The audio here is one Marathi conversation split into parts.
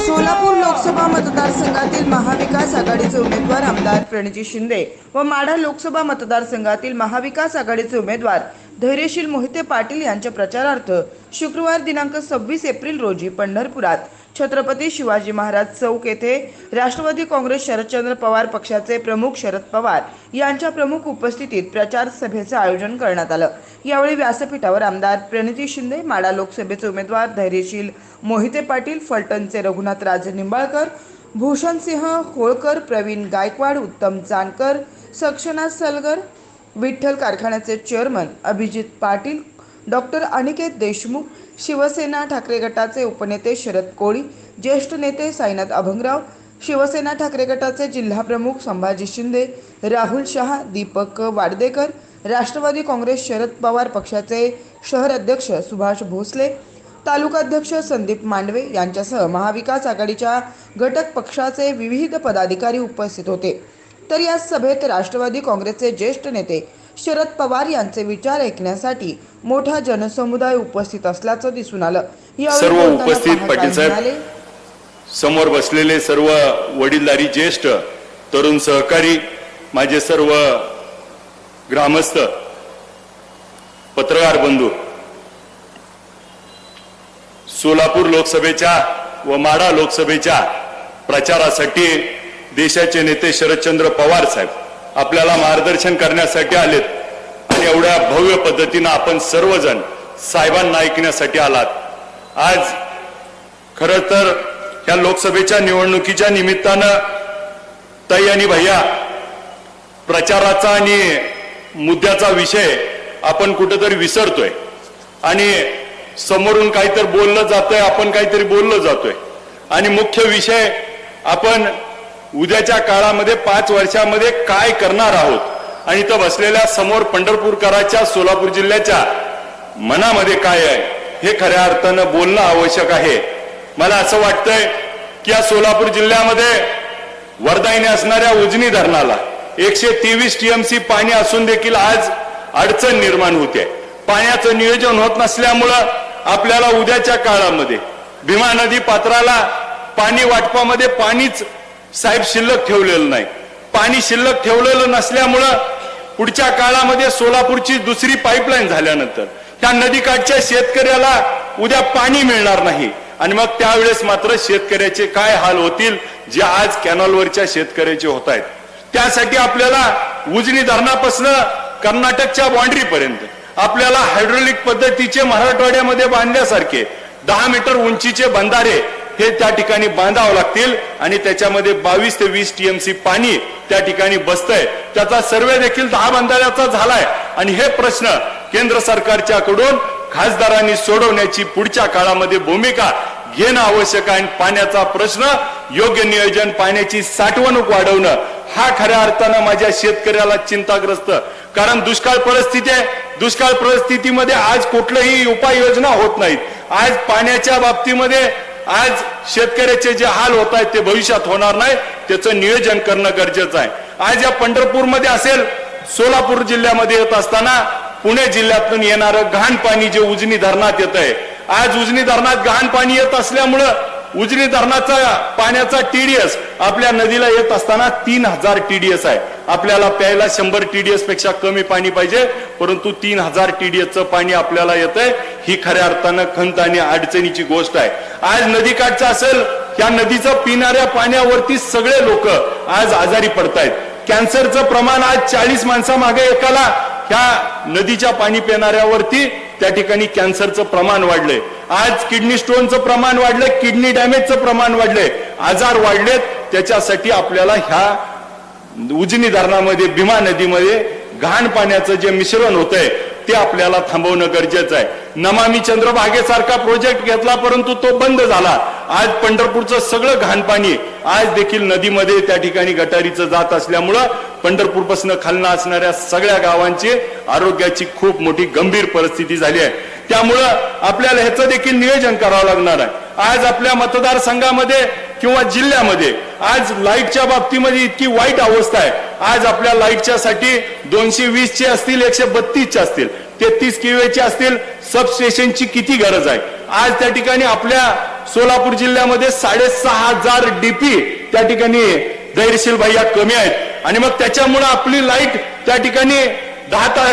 सोलापूर लोकसभा मतदारसंघातील महाविकास आघाडीचे उमेदवार आमदार प्रणजी शिंदे व माढा लोकसभा मतदारसंघातील महाविकास आघाडीचे उमेदवार धैर्यशील मोहिते पाटील यांच्या प्रचारार्थ शुक्रवार दिनांक सव्वीस एप्रिल रोजी पंढरपुरात छत्रपती शिवाजी महाराज चौक येथे राष्ट्रवादी काँग्रेस शरदचंद्र पवार पक्षाचे प्रमुख शरद पवार यांच्या प्रमुख उपस्थितीत प्रचार सभेचं आयोजन करण्यात आलं. यावेळी व्यासपीठावर आमदार प्रणिती शिंदे माडा लोकसभेचे उमेदवार धैर्यशील मोहिते पाटील फलटणचे रघुनाथ राजे निंबाळकर भूषणसिंह होळकर प्रवीण गायकवाड उत्तम जानकर सक्षनाथ सलगर विठ्ठल कारखान्याचे चेअरमन अभिजित पाटील डॉक्टर अनिकेत देशमुख शिवसेना ठाकरे गटाचे उपनेते शरद कोळी ज्येष्ठ नेते साईनाथ अभंगराव शिवसेना ठाकरे गटाचे जिल्हाप्रमुख संभाजी शिंदे राहुल शहा दीपक वाडदेकर राष्ट्रवादी काँग्रेस शरद पवार पक्षाचे शहर अध्यक्ष सुभाष भोसले तालुकाध्यक्ष संदीप मांडवे यांच्यासह महाविकास आघाडीच्या घटक पक्षाचे विविध पदाधिकारी उपस्थित होते. तर या सभेत राष्ट्रवादी काँग्रेसचे ज्येष्ठ नेते शरद पवार यांचे विचार ऐकण्यासाठी मोठा जनसमुदाय उपस्थित असल्याचं दिसून आलं. सर्व उपस्थित पाटील साहेब, समोर बसलेले सर्व वडीलधारी ज्येष्ठ तरुण सहकारी माझे सर्व ग्रामस्थ पत्रकार बंधू सोलापूर लोकसभेच्या व माढा लोकसभेच्या प्रचारासाठी देशाचे नेते शरदचंद्र पवार साहेब आपल्याला मार्गदर्शन करण्यासाठी आलेत. आणि एवढ्या भव्य पद्धतीनं आपण सर्वजण साहेबांना ऐकण्यासाठी आलात. आज खर तर या लोकसभेच्या निवडणुकीच्या निमित्तानं ताई आणि भैया प्रचाराचा आणि मुद्द्याचा विषय आपण कुठेतरी विसरतोय. आणि समोरून काहीतरी बोललं जातंय आपण काहीतरी बोललं जातोय. आणि मुख्य विषय आपण उद्याच्या काळामध्ये पाच वर्षामध्ये काय करणार आहोत? आणि इथं बसलेल्या समोर पंढरपूरकराच्या सोलापूर जिल्ह्याच्या मनामध्ये काय आहे? हे खऱ्या अर्थानं बोलणं आवश्यक आहे. मला असं वाटतंय की या सोलापूर जिल्ह्यामध्ये वर्धाईने असणाऱ्या उजनी धरणाला एकशे तेवीस टीएमसी पाणी असून देखील आज अडचण निर्माण होते. पाण्याचं नियोजन होत नसल्यामुळं आपल्याला उद्याच्या काळामध्ये भीमा नदी पात्राला पाणी वाटपामध्ये पाणीच साहेब शिल्लक ठेवलेलं नाही. पाणी शिल्लक ठेवलेलं नसल्यामुळं पुढच्या काळामध्ये सोलापूरची दुसरी पाईपलाईन झाल्यानंतर त्या नदीकाठच्या शेतकऱ्याला उद्या पाणी मिळणार नाही. आणि मग त्यावेळेस मात्र शेतकऱ्याचे काय हाल होतील जे आज कॅनॉलवरच्या शेतकऱ्याचे होत आहेत त्यासाठी आपल्याला उजनी धरणापासून कर्नाटकच्या बाँड्री पर्यंत आपल्याला हायड्रोलिक पद्धतीचे मराठवाड्यामध्ये बांधल्यासारखे दहा मीटर उंचीचे बंधारे हे त्या ठिकाणी बांधावं लागतील आणि त्याच्यामध्ये बावीस ते वीस टीएमसी पाणी त्या ठिकाणी बसतंय. त्याचा सर्वे देखील दहा बंधाऱ्याचा झालाय. आणि हे प्रश्न केंद्र सरकारच्या कडून खासदारांनी सोडवण्याची पुढच्या काळामध्ये भूमिका घेणं आवश्यक आहे. आणि पाण्याचा प्रश्न योग्य नियोजन पाण्याची साठवणूक वाढवणं हा खऱ्या अर्थानं माझ्या शेतकऱ्याला चिंताग्रस्त. कारण दुष्काळ परिस्थिती आहे. दुष्काळ परिस्थितीमध्ये आज कुठलंही उपाययोजना होत नाहीत. आज पाण्याच्या बाबतीमध्ये आज शेतकऱ्याचे जे हाल होत आहेत ते भविष्यात होणार नाही. त्याचं नियोजन करणं गरजेचं आहे. आज या पंढरपूरमध्ये असेल सोलापूर जिल्ह्यामध्ये येत असताना पुणे जिल्ह्यातून येणारं घाण पाणी जे उजनी धरणात येत आहे आज उजनी धरणात घाण पाणी येत असल्यामुळं उजनी धरणाचा पाण्याचा टीडीएस आपल्या नदीला येत असताना तीन हजार टीडीएस आहे. आपल्याला प्यायला शंभर टीडीएसपेक्षा कमी पाणी पाहिजे परंतु तीन हजार टीडीएसचं पाणी आपल्याला येत आहे ही खऱ्या अर्थानं खंत आणि अडचणीची गोष्ट आहे. आज नदीकाठचं असेल या नदीचं पिणाऱ्या पाण्यावरती सगळे लोक आज आजारी पडतायत. कॅन्सरचं प्रमाण आज चाळीस माणसामागे एकाला. ह्या नदीच्या पाणी पिणाऱ्यावरती त्या ठिकाणी कॅन्सरचं प्रमाण वाढलंय. आज किडनी स्टोनचं प्रमाण वाढलंय किडनी डॅमेजचं प्रमाण वाढलंय. आजार वाढलेत त्याच्यासाठी आपल्याला ह्या उजनी धरणामध्ये भीमा नदीमध्ये घाण पाण्याचं जे मिश्रण होतंय ते आपल्याला थांबवणं गरजेचं आहे. नमामी चंद्रभागेसारखा प्रोजेक्ट घेतला परंतु तो बंद झाला. आज पंढरपूरचं सगळं घाण पाणी आज देखील नदीमध्ये त्या ठिकाणी गटारीचं जात असल्यामुळं पंढरपूरपासून खालना असणाऱ्या सगळ्या गावांची आरोग्याची खूप मोठी गंभीर परिस्थिती झाली आहे. त्यामुळं आपल्याला ह्याचं देखील नियोजन करावं लागणार आहे. आज आपल्या मतदारसंघामध्ये किंवा जिल्ह्यामध्ये आज लाईटच्या बाबतीमध्ये इतकी वाईट अवस्था आहे. आज आपल्या लाईटच्या साठी दोनशे वीसचे असतील एकशे बत्तीसचे असतील तेहतीस किवेचे असतील सबस्टेशनची किती गरज आहे? आज त्या ठिकाणी आपल्या सोलापूर जिल्ह्यामध्ये साडेसहा हजार डीपी त्या ठिकाणी धैर्यशील भैया कमी आहेत. आणि मग त्याच्यामुळे आपली लाइट त्या ठिकाणी दहा ता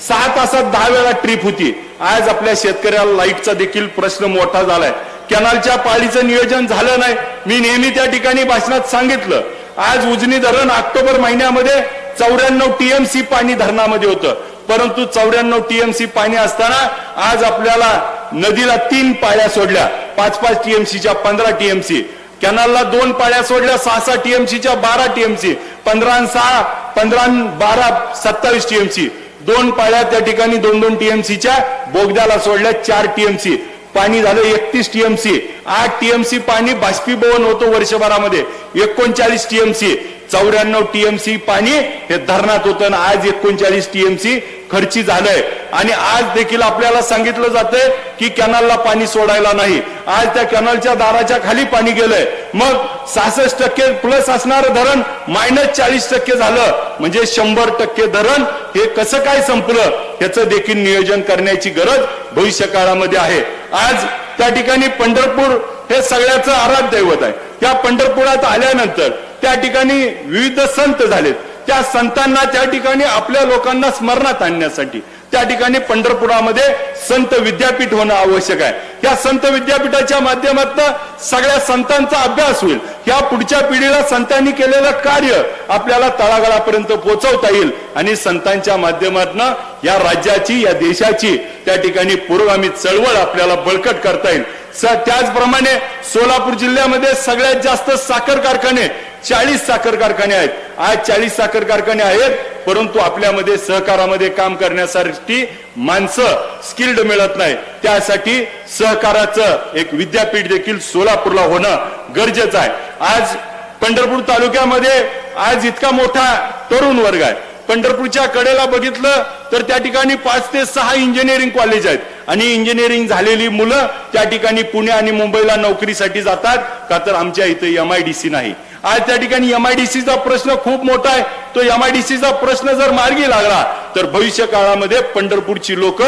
सहा तासात दहा वेळा ट्रिप होती. आज आपल्या शेतकऱ्याला लाईटचा देखील प्रश्न मोठा झालाय. कॅनलच्या पाळीचं नियोजन झालं नाही. मी नेहमी त्या ठिकाणी भाषणात सांगितलं. आज उजनी धरण ऑक्टोबर महिन्यामध्ये चौऱ्याण्णव टीएमसी पाणी धरणामध्ये होतं. परंतु चौऱ्याण्णव टीएमसी पाणी असताना आज आपल्याला नदीला तीन पाळ्या सोडल्या. पाच पाच टीएमसीच्या पंधरा टीएमसी. कॅनलला दोन पाळ्या सोडल्या सहा सहा टीएमसीच्या बारा टीएमसी. पंधरा सहा पंधरा बारा सत्तावीस टीएमसी. दोन पाळ्या त्या ठिकाणी दोन दोन टीएमसीच्या बोगद्याला सोडल्या चार टीएमसी. पाणी झालं एकतीस टीएमसी. आठ टीएमसी पाणी बाष्पीभवन होतं वर्षभरामध्ये. एकोणचाळीस टीएमसी. चौऱ्याण्णव टीएमसी पाणी हे धरणात होतं आणि आज एकोणचाळीस टीएमसी खर्ची झालंय. आणि आज देखील आपल्याला सांगितलं जातंय की कॅनलला पाणी सोडायला नाही. आज त्या कॅनलच्या दाराच्या खाली पाणी गेलंय. मग सहासष्ट टक्के प्लस असणारं धरण मायनस चाळीस टक्के झालं. म्हणजे शंभर टक्के धरण हे कसं काय संपलं याचं देखील नियोजन करण्याची गरज भविष्य काळामध्ये आहे. आज त्या ठिकाणी पंढरपूर हे सगळ्याचं आराध दैवत आहे. त्या पंढरपुरात आल्यानंतर त्या ठिकाणी विविध संत झालेत. त्या संतांना त्या ठिकाणी आपल्या लोकांना स्मरणात आणण्यासाठी त्या ठिकाणी पंढरपुरामध्ये संत विद्यापीठ होणं आवश्यक आहे. या संत विद्यापीठाच्या माध्यमातून सगळ्या संतांचा अभ्यास होईल. या पुढच्या पिढीला संतांनी केलेलं कार्य आपल्याला तळागाळापर्यंत पोहोचवता येईल आणि संतांच्या माध्यमातून या राज्याची या देशाची त्या ठिकाणी पुरोगामी चळवळ आपल्याला बळकट करता येईल. त्याचप्रमाणे सोलापूर जिल्ह्यामध्ये सगळ्यात जास्त साखर कारखाने चाळीस साखर कारखाने आहेत. आज चाळीस साखर कारखाने आहेत परंतु आपल्यामध्ये सहकारामध्ये काम करण्यासाठी माणसं स्किल्ड मिळत नाही. त्यासाठी सहकाराचं एक विद्यापीठ देखील सोलापूरला होणं गरजेचं आहे. आज पंढरपूर तालुक्यामध्ये आज इतका मोठा तरुण वर्ग आहे. पंढरपूरच्या कडेला बघितलं तर त्या ठिकाणी पाच ते सहा इंजिनिअरिंग कॉलेज आहेत. आणि इंजिनिअरिंग झालेली मुलं त्या ठिकाणी पुणे आणि मुंबईला नोकरीसाठी जातात का तर आमच्या इथे एमआयडीसी नाही. आज त्या ठिकाणी एमआयडीसीचा प्रश्न खूप मोठा आहे. तो एमआयडीसीचा प्रश्न जर मार्गी लागला तर भविष्य काळामध्ये पंढरपूरची लोक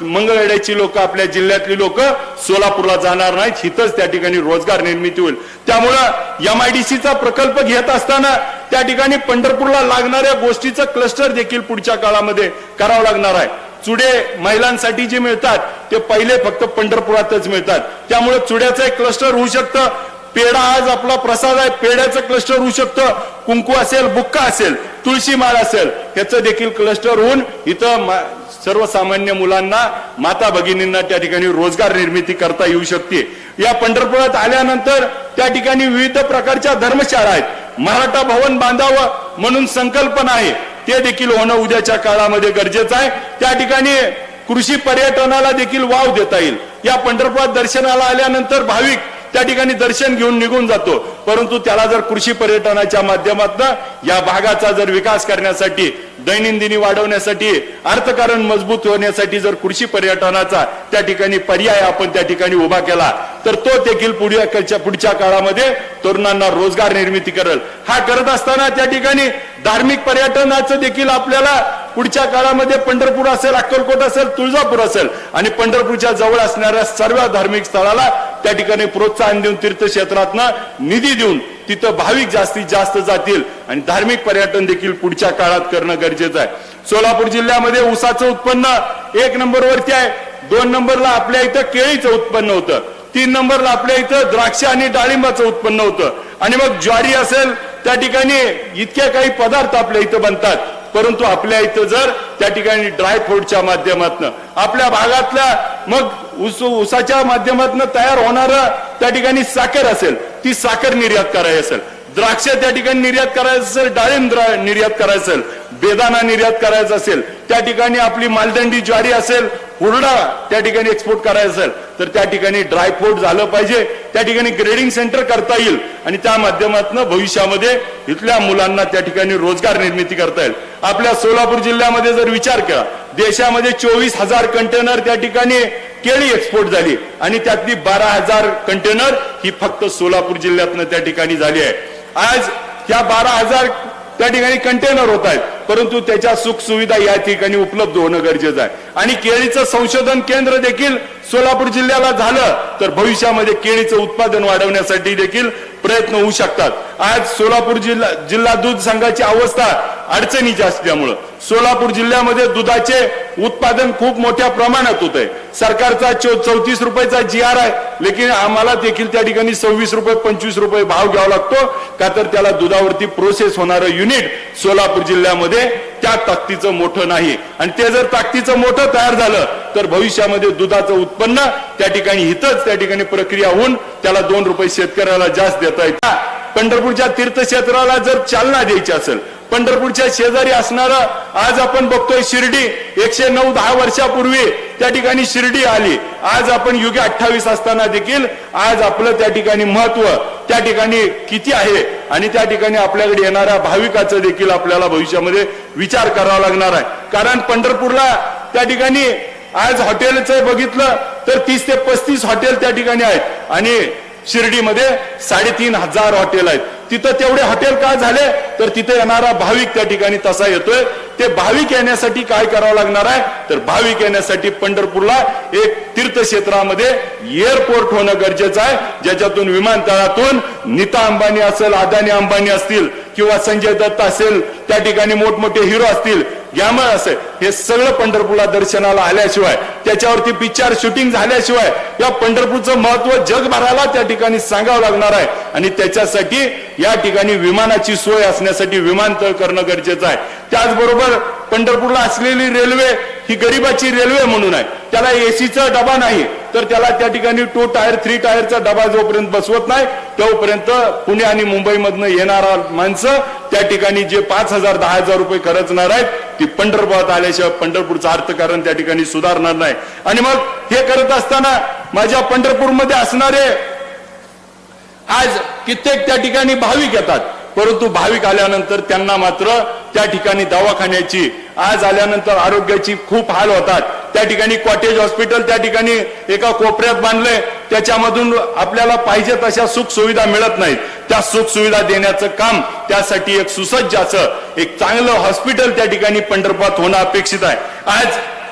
मंगळवेड्याची लोक आपल्या जिल्ह्यातली लोक सोलापूरला जाणार नाहीत. हिथंच त्या ठिकाणी रोजगार निर्मिती होईल. त्यामुळं एमआयडीसीचा प्रकल्प घेत असताना त्या ठिकाणी पंढरपूरला लागणाऱ्या गोष्टीचं क्लस्टर देखील पुढच्या काळामध्ये करावं लागणार आहे. चुडे महिलांसाठी जे मिळतात ते पहिले फक्त पंढरपुरातच मिळतात. त्यामुळे चुड्याचं एक क्लस्टर होऊ शकतं. पेढा आज आपला प्रसाद आहे. पेढ्याचं क्लस्टर होऊ शकतं. कुंकू असेल बुक्का असेल तुळशी माळ असेल ह्याचं देखील क्लस्टर होऊन इथं मा- सर्वसामान्य मुलांना माता भगिनींना त्या ठिकाणी रोजगार निर्मिती करता येऊ शकते. या पंढरपुरात आल्यानंतर त्या ठिकाणी विविध प्रकारच्या धर्मशाळा आहेत. मराठा भवन बांधावं म्हणून संकल्पना आहे ते देखील होणं उद्याच्या काळामध्ये गरजेचं आहे. त्या ठिकाणी कृषी पर्यटनाला देखील वाव देता येईल. या पंढरपुरात दर्शनाला आल्यानंतर भाविक त्या ठिकाणी दर्शन घेऊन निघून जातो. परंतु त्याला जर कृषी पर्यटनाच्या माध्यमातून या भागाचा जर विकास करण्यासाठी दैनंदिनी वाढवण्यासाठी अर्थकारण मजबूत होण्यासाठी जर कृषी पर्यटनाचा त्या ठिकाणी पर्याय आपण त्या ठिकाणी उभा केला तर तो देखील पुढच्या पुढच्या काळामध्ये तरुणांना रोजगार निर्मिती करेल. हा करत असताना त्या ठिकाणी धार्मिक पर्यटनाचं देखील आपल्याला पुढच्या काळामध्ये पंढरपूर असेल अक्कलकोट असेल तुळजापूर असेल आणि पंढरपूरच्या जवळ असणाऱ्या सर्व धार्मिक स्थळाला त्या ठिकाणी प्रोत्साहन देऊन तीर्थक्षेत्रातनं निधी देऊन तिथं भाविक जास्तीत जास्त जातील आणि धार्मिक पर्यटन देखील पुढच्या काळात करणं गरजेचं आहे. सोलापूर जिल्ह्यामध्ये ऊसाचं उत्पन्न एक नंबरवरती आहे. दोन नंबरला आपल्या इथं केळीचं उत्पन्न होतं. तीन नंबरला आपल्या इथं द्राक्ष आणि डाळिंबाचं उत्पन्न होतं. आणि मग ज्वारी असेल त्या ठिकाणी इतके काही पदार्थ आपल्या इथं बनतात. परंतु आपल्या इथं जर त्या ठिकाणी ड्रायफ्रूटच्या माध्यमातून आपल्या भागातल्या मग उस उसाच्या माध्यमातून तयार होणार त्या ठिकाणी साखर असेल ती साखर निर्यात करायची असेल. द्राक्ष त्या ठिकाणी निर्यात करायचं असेल डाळिंब निर्यात करायचं असेल बेदाना निर्यात करायचा असेल त्या ठिकाणी आपली मालदंडी ज्वारी असेल हुरडा त्या ठिकाणी एक्सपोर्ट करायचा असेल तर त्या ठिकाणी ड्रायफ्रूट झालं पाहिजे. त्या ठिकाणी ग्रेडिंग सेंटर करता येईल. आणि त्या माध्यमातून भविष्यामध्ये इथल्या मुलांना त्या ठिकाणी रोजगार निर्मिती करता येईल. आपल्या सोलापूर जिल्ह्यामध्ये जर विचार केला देशामध्ये चोवीस हजार कंटेनर त्या ठिकाणी केळी एक्सपोर्ट झाली. आणि त्यातली बारा हजार कंटेनर ही फक्त सोलापूर जिल्ह्यातनं त्या ठिकाणी झाली आहे. आज या बारा हजार त्या ठिकाणी कंटेनर होत आहेत. परंतु त्याच्या सुख सुविधा या ठिकाणी उपलब्ध होणं गरजेचं आहे. आणि केळीचं संशोधन केंद्र देखील सोलापूर जिल्ह्याला झालं तर भविष्यामध्ये केळीचं उत्पादन वाढवण्यासाठी देखील प्रयत्न होऊ शकतात. आज सोलापूर जिल्हा जिल्हा दूध संघाची अवस्था अडचणीची असल्यामुळं सोलापूर जिल्ह्यामध्ये दुधाचे उत्पादन खूप मोठ्या प्रमाणात होत आहे सरकारचा चौतीस रुपयाचा जी आर आहे लेकिन आम्हाला देखील त्या ठिकाणी सव्वीस रुपये पंचवीस रुपये भाव घ्यावा लागतो. का तर त्याला दुधावरती प्रोसेस होणारं युनिट सोलापूर जिल्ह्यामध्ये त्या ताकदीचं मोठं नाही. आणि ते जर ताकदीचं मोठं तयार झालं तर भविष्यामध्ये दुधाचं उत्पन्न त्या ठिकाणी हितच त्या ठिकाणी प्रक्रिया होऊन त्याला दोन रुपये शेतकऱ्याला जास्त देता येतात. पंढरपूरच्या तीर्थक्षेत्राला जर चालना द्यायची असेल पंढरपूरच्या शेजारी असणारं आज आपण बघतोय शिर्डी. एकशे नऊ दहा वर्षापूर्वी त्या ठिकाणी शिर्डी आली. आज आपण युगे अठ्ठावीस असताना देखील आज आपलं त्या ठिकाणी महत्त्व त्या ठिकाणी किती आहे आणि त्या ठिकाणी आपल्याकडे येणाऱ्या भाविकाचं देखील आपल्याला भविष्यामध्ये विचार करावा लागणार आहे. कारण पंढरपूरला त्या ठिकाणी आज हॉटेलचं बघितलं तर तीस ते पस्तीस हॉटेल त्या ठिकाणी आहेत आणि शिर्डीमध्ये साडेतीन हजार हॉटेल आहेत. तिथं तेवढे हॉटेल का झाले तर तिथे येणारा भाविक त्या ठिकाणी तसा येतोय. ते भाविक येण्यासाठी काय करावं लागणार आहे? तर भाविक येण्यासाठी पंढरपूरला एक तीर्थक्षेत्रामध्ये एअरपोर्ट होणं गरजेचं आहे. ज्याच्यातून विमानतळातून नीता अंबानी असेल अदानी अंबानी असतील किंवा संजय दत्त असेल त्या ठिकाणी मोठमोठे हिरो असतील यामुळे असं हे सगळं पंढरपूरला दर्शनाला आल्याशिवाय त्याच्यावरती पिक्चर शूटिंग झाल्याशिवाय या पंढरपूरचं महत्त्व जगभराला त्या ठिकाणी सांगावं लागणार आहे. आणि त्याच्यासाठी या ठिकाणी विमानाची सोय असण्यासाठी विमानतळ करणं गरजेचं आहे. त्याचबरोबर पंढरपूरला असलेली रेल्वे ही गरीबाची रेल्वे म्हणून आहे. त्याला एसीचा डबा नाही. तर त्याला त्या ठिकाणी टू टायर थ्री टायरचा डबा जोपर्यंत बसवत नाही तोपर्यंत पुणे आणि मुंबईमधनं येणारा माणसं त्या ठिकाणी जे पाच हजार दहा हजार रुपये खर्चणार आहेत ती पंढरपुरात आल्याशिवाय पंढरपूरचं अर्थकारण त्या ठिकाणी सुधारणार नाही. आणि मग हे करत असताना माझ्या पंढरपूरमध्ये असणारे आज कित्येक त्या ठिकाणी भाविक येतात. परंतु भाविक आल्यानंतर त्यांना मात्र त्या ठिकाणी दवाखान्याची आज आल्यानंतर आरोग्याची खूप हाल होतात. त्या ठिकाणी कॉटेज हॉस्पिटल त्या ठिकाणी एका कोपऱ्यात बांधलंय. त्याच्यामधून आपल्याला पाहिजे तशा सुख सुविधा मिळत नाहीत. त्या सुख सुविधा देण्याचं काम त्यासाठी एक सुसज्ज असं एक चांगलं हॉस्पिटल त्या ठिकाणी पंढरपुरात होणं अपेक्षित आहे. आज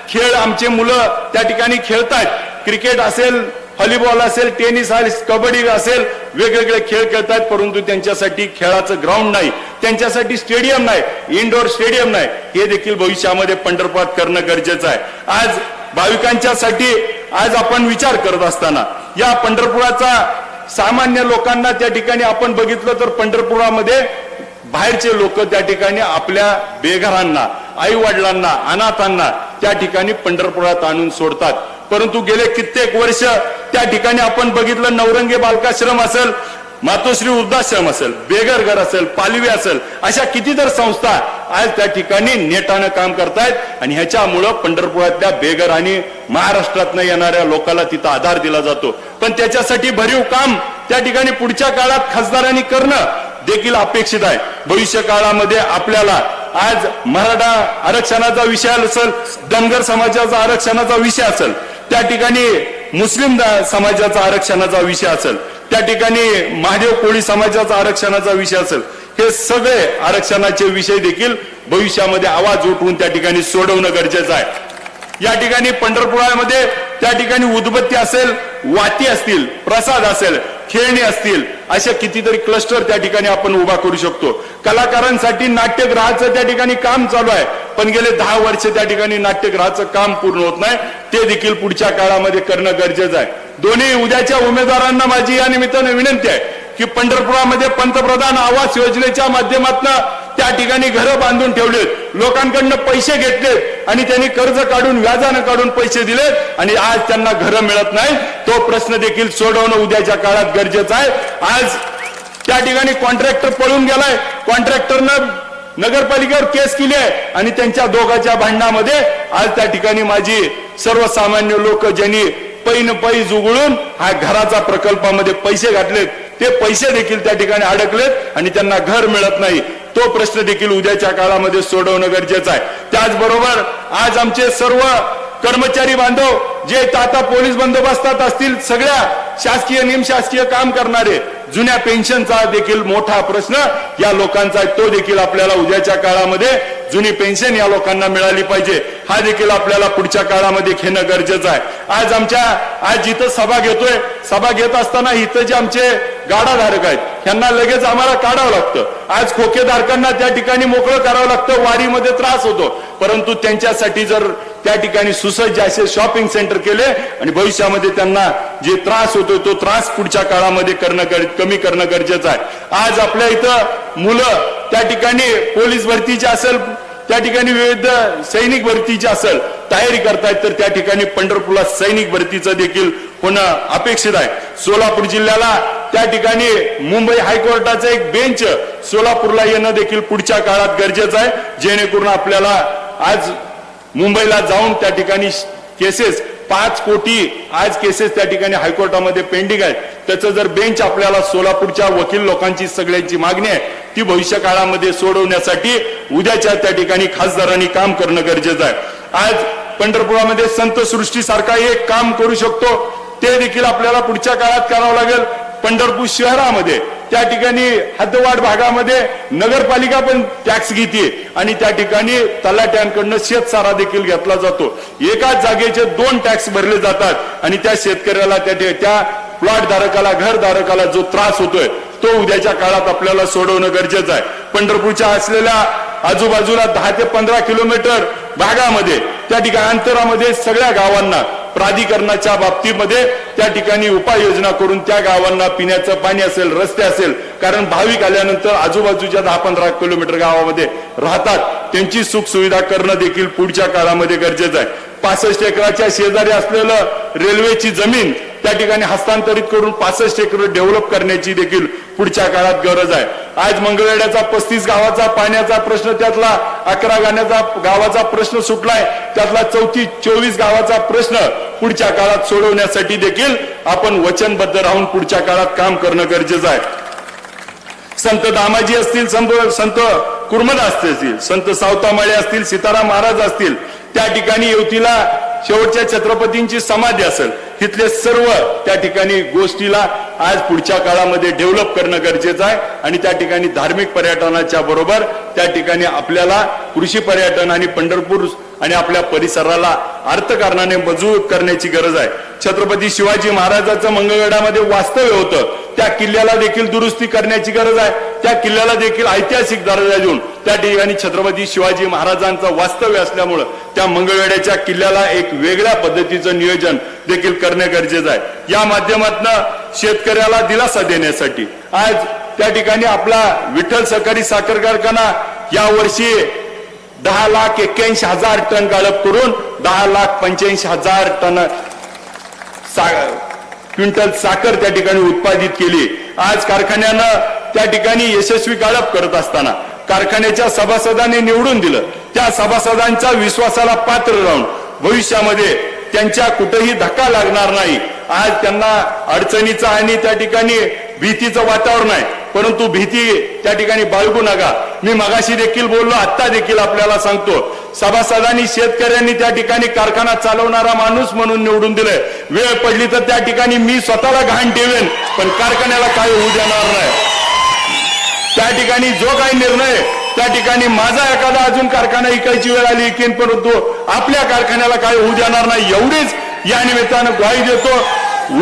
खेळ आमचे मुलं त्या ठिकाणी खेळतायत. क्रिकेट असेल हॉलीबॉल असेल टेनिस असेल कबड्डी असेल वेगवेगळे खेळ खेळतात परंतु त्यांच्यासाठी खेळाचं ग्राउंड नाही. त्यांच्यासाठी स्टेडियम नाही. इंडोर स्टेडियम नाही. हे देखील भविष्यामध्ये पंढरपुरात करणं गरजेचं आहे. आज भाविकांच्यासाठी आज आपण विचार करत असताना या पंढरपुराचा सामान्य लोकांना त्या ठिकाणी आपण बघितलं तर पंढरपुरामध्ये बाहेरचे लोक त्या ठिकाणी आपल्या बेघरांना आई वडिलांना अनाथांना त्या ठिकाणी पंढरपुरात आणून सोडतात. परंतु गेले कित्येक वर्ष त्या ठिकाणी आपण बघितलं नवरंगे बालकाश्रम असेल मातोश्री वृद्धाश्रम असेल बेगर घर असेल पालवी असेल अशा किती तर संस्था आज त्या ठिकाणी नेटानं काम करतायत आणि ह्याच्यामुळं पंढरपुरातल्या बेगर आणि महाराष्ट्रातनं येणाऱ्या लोकांना तिथं आधार दिला जातो. पण त्याच्यासाठी भरीव काम त्या ठिकाणी पुढच्या काळात खासदारांनी करणं देखील अपेक्षित आहे. भविष्य काळामध्ये आपल्याला आज मराठा आरक्षणाचा विषय असेल धनगर समाजाचा आरक्षणाचा विषय असेल त्या ठिकाणी मुस्लिम समाजाचा आरक्षणाचा विषय असेल त्या ठिकाणी महादेव कोळी समाजाचा आरक्षणाचा विषय असेल हे सगळे आरक्षणाचे विषय देखील भविष्यामध्ये आवाज उठवून त्या ठिकाणी सोडवणं गरजेचं आहे. या ठिकाणी पंढरपुरामध्ये त्या ठिकाणी उदबत्ती असेल वाती असतील प्रसाद असेल खेळणी असतील अशा कितीतरी क्लस्टर त्या ठिकाणी आपण उभा करू शकतो. कलाकारांसाठी नाट्यगृहाचं त्या ठिकाणी काम चालू आहे. पण गेले दहा वर्ष त्या ठिकाणी नाट्यगृहाचं काम पूर्ण होत नाही. ते देखील पुढच्या काळामध्ये करणं गरजेचं आहे. दोन्ही उद्याच्या उमेदवारांना माझी या निमित्तानं विनंती आहे की पंढरपुरामध्ये पंतप्रधान आवास योजनेच्या माध्यमातून त्या ठिकाणी घरं बांधून ठेवलेत. लोकांकडनं पैसे घेतलेत आणि त्यांनी कर्ज काढून व्याजानं काढून पैसे दिलेत आणि आज त्यांना घरं मिळत नाही. तो प्रश्न देखील सोडवणं उद्याच्या काळात गरजेचं आहे. आज त्या ठिकाणी कॉन्ट्रॅक्टर पळून गेलाय. कॉन्ट्रॅक्टरनं नगरपालिकेवर केस केली आहे आणि त्यांच्या दोघांच्या भांडणामध्ये आज त्या ठिकाणी माझी सर्वसामान्य लोक ज्यांनी पैन पै जुगळून हा घराचा प्रकल्पामध्ये पैसे घातलेत ते पैसे देखील त्या ठिकाणी अडकलेत आणि त्यांना घर मिळत नाही. तो प्रश्न देखील उद्याच्या काळामध्ये सोडवणं गरजेचं आहे. त्याचबरोबर आज आमचे सर्व कर्मचारी बांधव जे आता पोलीस बंदोबस्तात असतील सगळ्या शासकीय निमशासकीय काम करणारे जुन्या पेन्शनचा देखील मोठा प्रश्न या लोकांचा तो देखील आपल्याला उद्याच्या काळामध्ये जुनी पेन्शन या लोकांना मिळाली पाहिजे. हा देखील आपल्याला पुढच्या काळामध्ये घेणं गरजेचं आहे. आज आमच्या आज जिथं सभा घेतोय. सभा घेत असताना इथं जे आमचे गाडाधारक आहेत ह्यांना लगेच आम्हाला काढावं लागतं. आज खोकेधारकांना त्या ठिकाणी मोकळं करावं लागतं. वारीमध्ये त्रास होतो. परंतु त्यांच्यासाठी जर त्या ठिकाणी सुसज्ज असे शॉपिंग सेंटर केले आणि भविष्यामध्ये त्यांना जे त्रास होतो तो त्रास पुढच्या काळामध्ये करणं कमी करणं गरजेचं आहे. आज आपल्या इथं मुलं त्या ठिकाणी पोलीस भरतीची असेल त्या ठिकाणी विविध सैनिक भरतीची असेल तयारी करतायत तर त्या ठिकाणी पंढरपूरला सैनिक भरतीचं देखील होणं अपेक्षित आहे. सोलापूर जिल्ह्याला त्या ठिकाणी मुंबई हायकोर्टाचं एक बेंच सोलापूरला येणं देखील पुढच्या काळात गरजेचं आहे. जेणेकरून आपल्याला आज मुंबईला जाऊन त्या ठिकाणी केसेस पाच कोटी आज केसेस त्या ठिकाणी हायकोर्टामध्ये पेंडिंग आहेत. त्याचं जर बेंच आपल्याला सोलापूरच्या वकील लोकांची सगळ्यांची मागणी आहे ती भविष्य काळामध्ये सोडवण्यासाठी उद्याच्या त्या ठिकाणी खासदारांनी काम करणं गरजेचं आहे. आज पंढरपुरामध्ये संत सृष्टीसारखा एक काम करू शकतो ते देखील आपल्याला पुढच्या काळात करावं लागेल. पंढरपूर शहरामध्ये त्या ठिकाणी हद्दवाढ भागामध्ये नगरपालिका पण टॅक्स घेते आणि त्या ठिकाणी तलाट्यांकडनं शेतसारा देखील घेतला जातो. एकाच जागेचे दोन टॅक्स भरले जातात आणि त्या शेतकऱ्याला त्या त्या प्लॉट धारकाला घर धारकाला जो त्रास होतोय तो उद्याच्या काळात आपल्याला सोडवणं गरजेचं आहे. पंढरपूरच्या असलेल्या आजूबाजूला दहा ते पंधरा किलोमीटर भागामध्ये त्या ठिकाणी अंतरामध्ये सगळ्या गावांना प्राधिकरणाच्या बाबतीमध्ये त्या ठिकाणी उपाययोजना करून त्या गावांना पिण्याचं पाणी असेल रस्ते असेल कारण भाविक आल्यानंतर आजूबाजूच्या दहा पंधरा किलोमीटर गावामध्ये राहतात. त्यांची सुखसुविधा करणं देखील पुढच्या काळामध्ये गरजेचं आहे. पासष्ट एकराच्या शेजारी असलेलं रेल्वेची जमीन त्या ठिकाणी हस्तांतरित करून पासष्ट एकर डेव्हलप करण्याची देखील पुढच्या काळात गरज आहे. आज मंगळवेड्याचा पस्तीस गावाचा पाण्याचा प्रश्न त्यातला अकरा गाण्याचा गावाचा प्रश्न सुटलाय. त्यातला चौतीस चोवीस गावाचा प्रश्न पुढच्या काळात सोडवण्यासाठी देखील आपण वचनबद्ध राहून पुढच्या काळात काम करणं गरजेचं आहे. संत दामाजी असतील संत संत कुर्मदास असतील संत सावतामाळे असतील सीताराम महाराज असतील त्या ठिकाणी युवतीला शेवटच्या छत्रपतींची समाधी असेल. तिथले सर्व त्या ठिकाणी गोष्टीला आज पुढच्या काळामध्ये डेव्हलप करणं गरजेचं आहे. आणि त्या ठिकाणी धार्मिक पर्यटनाच्या बरोबर त्या ठिकाणी आपल्याला कृषी पर्यटन आणि पंढरपूर आणि आपल्या परिसराला अर्थकारणाने मजबूत करण्याची गरज आहे. छत्रपती शिवाजी महाराजांचं मंगळगडामध्ये वास्तव्य होतं. त्या किल्ल्याला देखील दुरुस्ती करण्याची गरज आहे. त्या किल्ल्याला देखील ऐतिहासिक दर्जा देऊन त्या ठिकाणी छत्रपती शिवाजी महाराजांचं वास्तव्य असल्यामुळं त्या मंगळवेड्याच्या किल्ल्याला एक वेगळ्या पद्धतीचं नियोजन देखील करणे गरजेचं आहे. या माध्यमातून शेतकऱ्याला दिलासा देण्यासाठी आज त्या ठिकाणी आपला विठ्ठल सहकारी साखर कारखाना या वर्षी दहा लाख एक्क्याऐंशी हजार टन गाळप करून दहा लाख पंच्याऐंशी हजार टन सा- क्विंटल साखर त्या ठिकाणी उत्पादित केली. आज कारखान्यानं त्या ठिकाणी यशस्वी गाळप करत असताना कारखान्याच्या सभासदांनी निवडून दिलं. त्या सभासदांच्या विश्वासाला पात्र राहून भविष्यामध्ये त्यांच्या कुठेही धक्का लागणार नाही. आज त्यांना अडचणीचं आणि त्या ठिकाणी भीतीचं वातावरण आहे. परंतु भीती त्या ठिकाणी बाळगू नका. मी मगाशी देखील बोललो आत्ता देखील आपल्याला सांगतो. सभासदांनी शेतकऱ्यांनी त्या ठिकाणी कारखाना चालवणारा माणूस म्हणून निवडून दिलंय. वेळ पडली तर त्या ठिकाणी मी स्वतःला घाण ठेवेन पण कारखान्याला काय होऊ देणार नाही. त्या ठिकाणी जो काही निर्णय त्या ठिकाणी माझा एखादा अजून कारखाना ऐकायची वेळ आली की परंतु आपल्या कारखान्याला काय होऊ देणार नाही एवढीच या निमित्तानं ग्वाही देतो.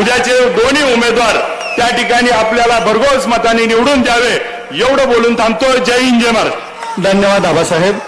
उद्याचे दोन्ही उमेदवार त्या ठिकाणी आपल्याला भरघोस मताने निवडून द्यावे. एवढं बोलून थांबतो जय हिंद जय महाराज धन्यवाद आबासाहेब.